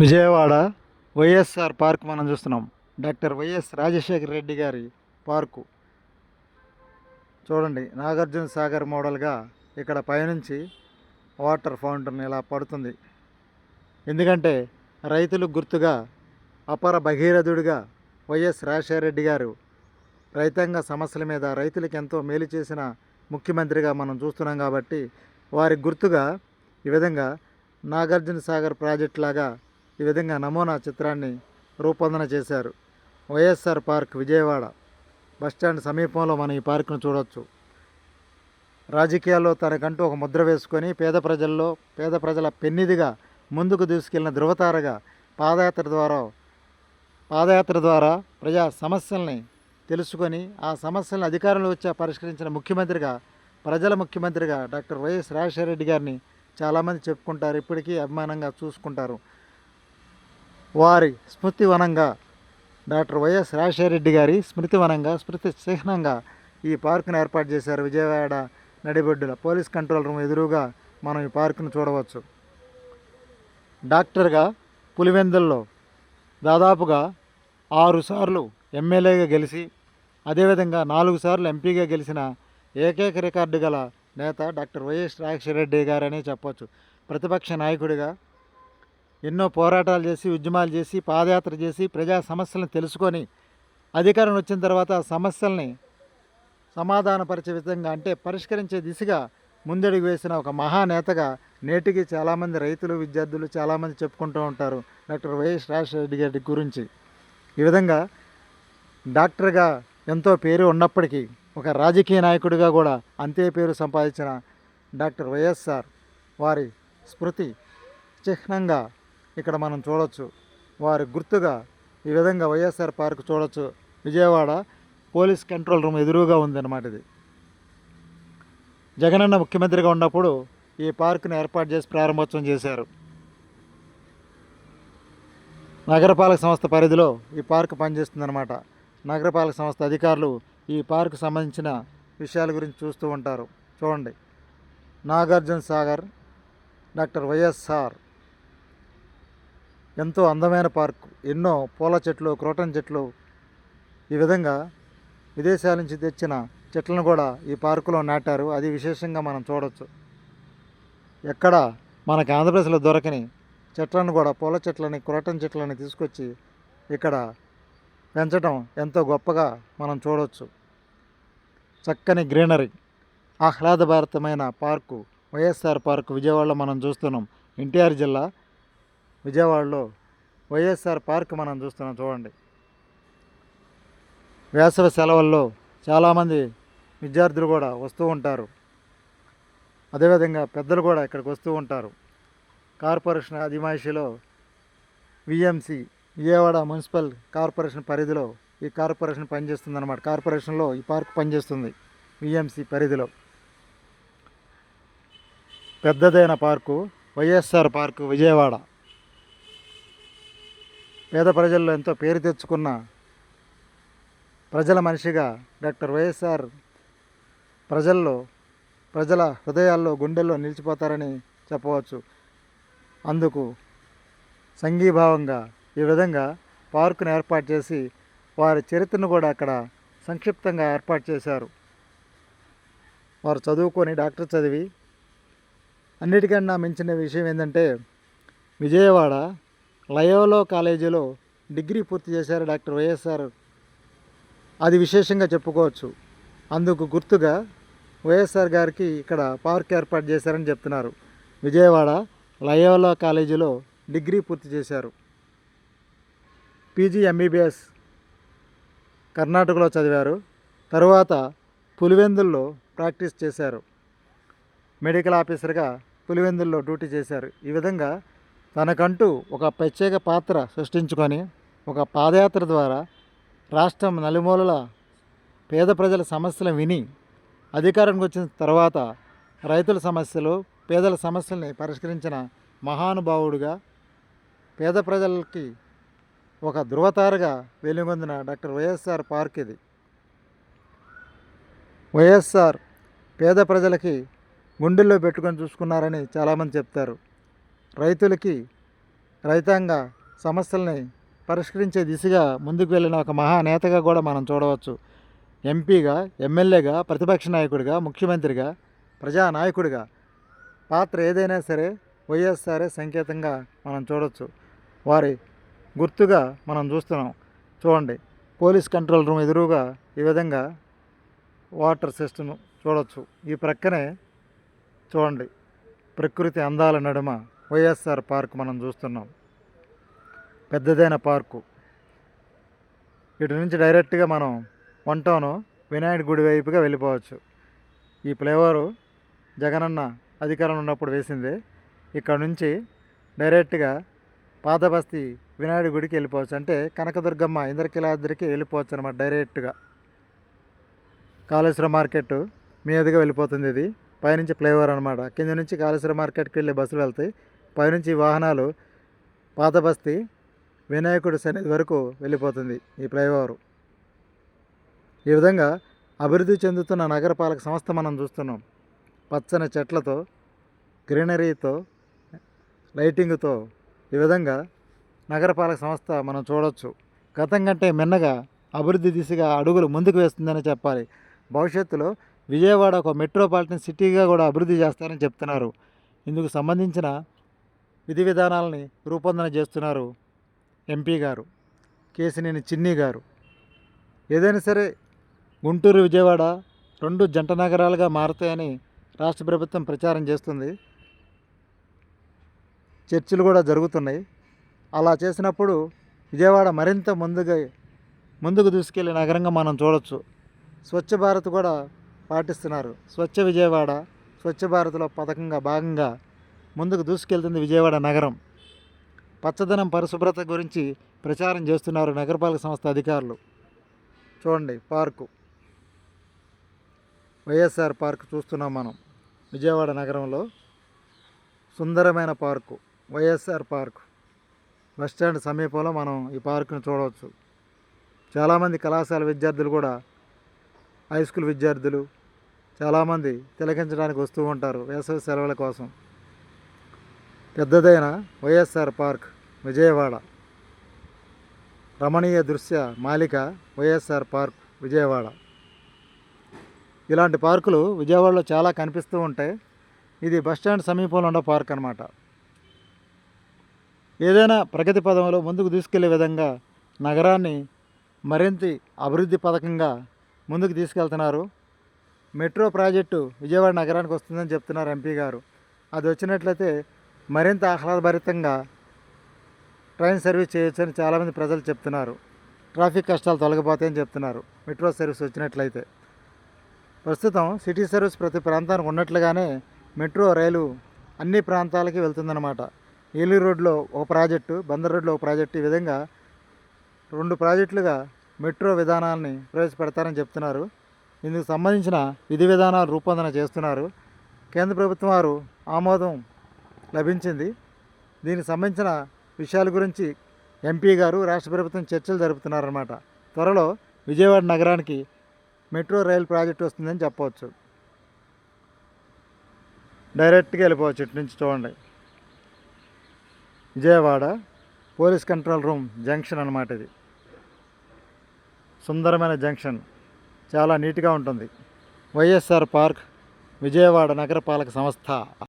Vijayawada YSR park మనం చూస్తున్నాం. Doctor YS Rajasekhara Reddy గారి పార్కు. చూడండి నాగార్జున సాగర్ మోడల్గా ఇక్కడ పైనుంచి వాటర్ ఫౌంటైన్ ఇలా పడుతుంది. ఎందుకంటే రైతులు గుర్తుగా అపర భగీరథుడిగా వైఎస్ రాజశేఖర రెడ్డి గారు రైతాంగ సమస్యల మీద రైతులకు ఎంతో మేలు చేసిన ముఖ్యమంత్రిగా మనం చూస్తున్నాం కాబట్టి వారి గుర్తుగా ఈ విధంగా నాగార్జున సాగర్ ప్రాజెక్ట్ లాగా ఈ విధంగా నమూనా చిత్రాన్ని రూపొందన చేశారు. వైఎస్ఆర్ పార్క్ విజయవాడ బస్టాండ్ సమీపంలో మనం ఈ పార్కును చూడవచ్చు రాజకీయాల్లో తనకంటూ ఒక ముద్ర వేసుకొని పేద ప్రజల్లో పేద ప్రజల పెన్నిదిగా ముందుకు తీసుకెళ్ళిన ధృవతారగా పాదయాత్ర ద్వారా పాదయాత్ర ద్వారా ప్రజా సమస్యల్ని తెలుసుకొని ఆ సమస్యలను అధికారంలో వచ్చా పరిష్కరించిన ముఖ్యమంత్రిగా ప్రజల ముఖ్యమంత్రిగా డాక్టర్ వైఎస్ రాజశేఖర రెడ్డి గారిని చాలామంది చెప్పుకుంటారు. ఇప్పటికీ అభిమానంగా చూసుకుంటారు. వారి స్మృతివనంగా డాక్టర్ వైఎస్ రాజశేఖర రెడ్డి గారి స్మృతివనంగా స్మృతి చిహ్నంగా ఈ పార్కును ఏర్పాటు చేశారు. విజయవాడ నడిబొడ్డుల పోలీస్ కంట్రోల్ రూమ్ ఎదురుగా మనం ఈ పార్కును చూడవచ్చు. డాక్టర్గా పులివెందుల్లో దాదాపుగా ఆరు సార్లు ఎమ్మెల్యేగా గెలిచి అదేవిధంగా నాలుగు సార్లు ఎంపీగా గెలిచిన ఏకైక రికార్డు గల నేత doctor Y S Rajasekhara Reddy గారనే చెప్పవచ్చు ప్రతిపక్ష నాయకుడిగా ఎన్నో పోరాటాలు చేసి ఉద్యమాలు చేసి పాదయాత్ర చేసి ప్రజా సమస్యలను తెలుసుకొని అధికారం వచ్చిన తర్వాత ఆ సమస్యల్ని సమాధానపరిచే విధంగా అంటే పరిష్కరించే దిశగా ముందడుగు వేసిన ఒక మహానేతగా నేటికి చాలామంది రైతులు విద్యార్థులు చాలామంది చెప్పుకుంటూ ఉంటారు డాక్టర్ వైఎస్ రాజశేఖర రెడ్డి గారి గురించి. ఈ విధంగా డాక్టర్గా ఎంతో పేరు ఉన్నప్పటికీ ఒక రాజకీయ నాయకుడిగా కూడా అంతే పేరు సంపాదించిన డాక్టర్ వైఎస్ఆర్ వారి స్మృతి చిహ్నంగా ఇక్కడ మనం చూడవచ్చు వారి గుర్తుగా ఈ విధంగా వైఎస్ఆర్ పార్క్ చూడవచ్చు విజయవాడ పోలీస్ కంట్రోల్ రూమ్ ఎదురుగా ఉందన్నమాట ఇది. జగనన్న ముఖ్యమంత్రిగా ఉన్నప్పుడు ఈ పార్కును ఏర్పాటు చేసి ప్రారంభోత్సవం చేశారు. నగరపాలక సంస్థ పరిధిలో ఈ పార్క్ పనిచేస్తుందన్నమాట. నగరపాలక సంస్థ అధికారులు ఈ పార్కు సంబంధించిన విషయాల గురించి చూస్తూ ఉంటారు. చూడండి. నాగార్జున సాగర్ డాక్టర్ వైఎస్ఆర్ ఎంతో అందమైన పార్క్. ఎన్నో పూల చెట్లు క్రోటన్ చెట్లు. ఈ విధంగా విదేశాల నుంచి తెచ్చిన చెట్లను కూడా ఈ పార్కులో నాటారు. అది విశేషంగా మనం చూడవచ్చు ఎక్కడ మనకి ఆంధ్రప్రదేశ్లో దొరకని చెట్లను కూడా పూల చెట్లని క్రోటన్ చెట్లని తీసుకొచ్చి ఇక్కడ పెంచడం ఎంతో గొప్పగా మనం చూడవచ్చు చక్కని గ్రీనరీ. ఆహ్లాదభరితమైన పార్కు వైఎస్ఆర్ పార్కు విజయవాడలో మనం చూస్తున్నాం. ఎన్టీఆర్ జిల్లా విజయవాడలో వైఎస్ఆర్ పార్క్ మనం చూస్తున్నాం చూడండి. వేసవి సెలవుల్లో చాలామంది విద్యార్థులు కూడా వస్తూ ఉంటారు. అదేవిధంగా పెద్దలు కూడా ఇక్కడికి వస్తూ ఉంటారు. కార్పొరేషన్ అధిమాయిషిలో విఎంసి విజయవాడ మున్సిపల్ కార్పొరేషన్ పరిధిలో ఈ కార్పొరేషన్ పనిచేస్తుంది అనమాట కార్పొరేషన్లో ఈ పార్క్ పనిచేస్తుంది విఎంసి పరిధిలో. పెద్దదైన పార్కు వైఎస్ఆర్ పార్కు విజయవాడ. పేద ప్రజల్లో ఎంతో పేరు తెచ్చుకున్న ప్రజల మనిషిగా డాక్టర్ వైఎస్ఆర్ ప్రజల్లో ప్రజల హృదయాల్లో గుండెల్లో నిలిచిపోతారని చెప్పవచ్చు. అందుకు సంఘీభావంగా ఈ విధంగా పార్కును ఏర్పాటు చేసి వారి చరిత్రను కూడా అక్కడ సంక్షిప్తంగా ఏర్పాటు చేశారు. వారు చదువుకొని డాక్టర్ చదివి అన్నిటికన్నా మించిన విషయం ఏంటంటే విజయవాడ లయోలో కాలేజీలో డిగ్రీ పూర్తి చేశారు డాక్టర్ వైఎస్ఆర్. అది విశేషంగా చెప్పుకోవచ్చు. అందుకు గుర్తుగా వైఎస్ఆర్ గారికి ఇక్కడ పార్క్ ఏర్పాటు చేశారని చెప్తున్నారు. విజయవాడ లయోలా కాలేజీలో డిగ్రీ పూర్తి చేశారు. పీజీ ఎంబీబీఎస్ కర్ణాటకలో చదివారు. తరువాత పులివెందుల్లో ప్రాక్టీస్ చేశారు. మెడికల్ ఆఫీసర్గా పులివెందుల్లో డ్యూటీ చేశారు. ఈ విధంగా తనకంటూ ఒక ప్రత్యేక పాత్ర సృష్టించుకొని ఒక పాదయాత్ర ద్వారా రాష్ట్రం నలుమూలల పేద ప్రజల సమస్యలు విని అధికారానికి వచ్చిన తర్వాత రైతుల సమస్యలు పేదల సమస్యల్ని పరిష్కరించిన మహానుభావుడిగా పేద ప్రజలకి ఒక ధృవతారగా వెలుగొందిన doctor Y S R park ఇది. వైఎస్ఆర్ పేద ప్రజలకి గుండెల్లో పెట్టుకొని చూసుకున్నారని చాలామంది చెప్తారు. రైతులకి రైతాంగ సమస్యల్ని పరిష్కరించే దిశగా ముందుకు వెళ్ళిన ఒక మహానేతగా కూడా మనం చూడవచ్చు. ఎంపీగా ఎమ్మెల్యేగా ప్రతిపక్ష నాయకుడిగా ముఖ్యమంత్రిగా ప్రజానాయకుడిగా పాత్ర ఏదైనా సరే వైఎస్ఆర్ఏ సంకేతంగా మనం చూడవచ్చు వారి గుర్తుగా మనం చూస్తున్నాం. చూడండి పోలీస్ కంట్రోల్ రూమ్ ఎదురుగా ఈ విధంగా వాటర్ సిస్టమ్ చూడవచ్చు ఈ ప్రక్కనే చూడండి ప్రకృతి అందాల నడుమ వైఎస్ఆర్ పార్క్ మనం చూస్తున్నాం. పెద్దదైన పార్కు. ఇటు నుంచి డైరెక్ట్గా మనం వన్ టౌన్ వినాయక గుడి వైపుగా వెళ్ళిపోవచ్చు. ఈ ఫ్లేవరు జగనన్న అధికారంలో ఉన్నప్పుడు వేసింది. ఇక్కడ నుంచి డైరెక్ట్గా పాతబస్తీ వినాయకుడి గుడికి వెళ్ళిపోవచ్చు. అంటే కనకదుర్గమ్మ ఇంద్రకిలాద్రికి వెళ్ళిపోవచ్చు అనమాట డైరెక్ట్గా. కాళేశ్వరం మార్కెట్ మీదుగా వెళ్ళిపోతుంది ఇది. పైనుంచి ఫ్లైఓవర్ అనమాట కింద నుంచి కాళేశ్వరం మార్కెట్కి వెళ్ళే బస్సులు వెళ్తాయి. పైనుంచి వాహనాలు పాత బస్తీ వినాయకుడి సన్నిధి వరకు వెళ్ళిపోతుంది ఈ ఫ్లైఓవర్. ఈ విధంగా అభివృద్ధి చెందుతున్న నగరపాలక సంస్థ మనం చూస్తున్నాం. పచ్చని చెట్లతో గ్రీనరీతో లైటింగ్తో ఈ విధంగా నగరపాలక సంస్థ మనం చూడవచ్చు గతం కంటే మిన్నగా అభివృద్ధి దిశగా అడుగులు ముందుకు వేస్తుందని చెప్పాలి. భవిష్యత్తులో విజయవాడ ఒక మెట్రోపాలిటన్ సిటీగా కూడా అభివృద్ధి చేస్తారని చెప్తున్నారు. ఇందుకు సంబంధించిన విధి విధానాలని రూపొందన చేస్తున్నారు ఎంపీ గారు కేసినేని చిన్ని గారు. ఏదైనా సరే గుంటూరు విజయవాడ రెండు జంట నగరాలుగా మారుతాయని రాష్ట్ర ప్రభుత్వం ప్రచారం చేస్తుంది. చర్చలు కూడా జరుగుతున్నాయి. అలా చేసినప్పుడు విజయవాడ మరింత ముందుగా ముందుకు దూసుకెళ్ళే నగరంగా మనం చూడొచ్చు. స్వచ్ఛ భారత్ కూడా పాటిస్తున్నారు. స్వచ్ఛ విజయవాడ స్వచ్ఛ భారత్లో పథకంగా భాగంగా ముందుకు దూసుకెళ్తుంది విజయవాడ నగరం. పచ్చదనం పరిశుభ్రత గురించి ప్రచారం చేస్తున్నారు నగరపాలక సంస్థ అధికారులు. చూడండి పార్కు. వైఎస్ఆర్ పార్క్ చూస్తున్నాం మనం. విజయవాడ నగరంలో సుందరమైన పార్కు వైఎస్ఆర్ పార్క్. బస్టాండ్ సమీపంలో మనం ఈ పార్కును చూడవచ్చు. చాలామంది కళాశాల విద్యార్థులు కూడా హై స్కూల్ విద్యార్థులు చాలామంది తిలకించడానికి వస్తూ ఉంటారు వేసవి సెలవుల కోసం. పెద్దదైన వైఎస్ఆర్ పార్క్ విజయవాడ. రమణీయ దృశ్య మాలిక వైఎస్ఆర్ పార్క్ విజయవాడ. ఇలాంటి పార్కులు విజయవాడలో చాలా కనిపిస్తూ ఉంటాయి. ఇది బస్టాండ్ సమీపంలో ఉన్న పార్క్ అనమాట ఏదైనా ప్రగతి పదంలో ముందుకు తీసుకెళ్ళే విధంగా నగరాన్ని మరింత అభివృద్ధి పథకంగా ముందుకు తీసుకెళ్తున్నారు. మెట్రో ప్రాజెక్టు విజయవాడ నగరానికి వస్తుందని చెప్తున్నారు ఎంపీ గారు. అది వచ్చినట్లయితే మరింత ఆహ్లాదభరితంగా ట్రైన్ సర్వీస్ చేయొచ్చని చాలామంది ప్రజలు చెప్తున్నారు. ట్రాఫిక్ కష్టాలు తొలగిపోతాయని చెప్తున్నారు. మెట్రో సర్వీస్ వచ్చినట్లయితే. ప్రస్తుతం సిటీ సర్వీస్ ప్రతి ప్రాంతానికి ఉన్నట్లుగానే మెట్రో రైలు అన్ని ప్రాంతాలకి వెళ్తుందన్నమాట. ఏలూరు రోడ్లో ఒక ప్రాజెక్టు బందర్ రోడ్లో ఒక ప్రాజెక్టు ఈ విధంగా రెండు ప్రాజెక్టులుగా మెట్రో విధానాన్ని ప్రవేశపెడతారని చెప్తున్నారు. ఇందుకు సంబంధించిన విధి విధానాలు రూపొందన చేస్తున్నారు. కేంద్ర ప్రభుత్వం వారు ఆమోదం లభించింది. దీనికి సంబంధించిన విషయాల గురించి ఎంపీ గారు రాష్ట్ర ప్రభుత్వం చర్చలు జరుపుతున్నారన్నమాట. త్వరలో విజయవాడ నగరానికి మెట్రో రైల్ ప్రాజెక్ట్ వస్తుందని చెప్పవచ్చు. డైరెక్ట్గా వెళ్ళిపోవచ్చు ఇటు నుంచి చూడండి. Vijayawada police control room junction అన్నమాట ఇది. సుందరమైన జంక్షన్. చాలా నీట్గా ఉంటుంది. వైఎస్ఆర్ పార్క్ విజయవాడ నగరపాలక సంస్థ.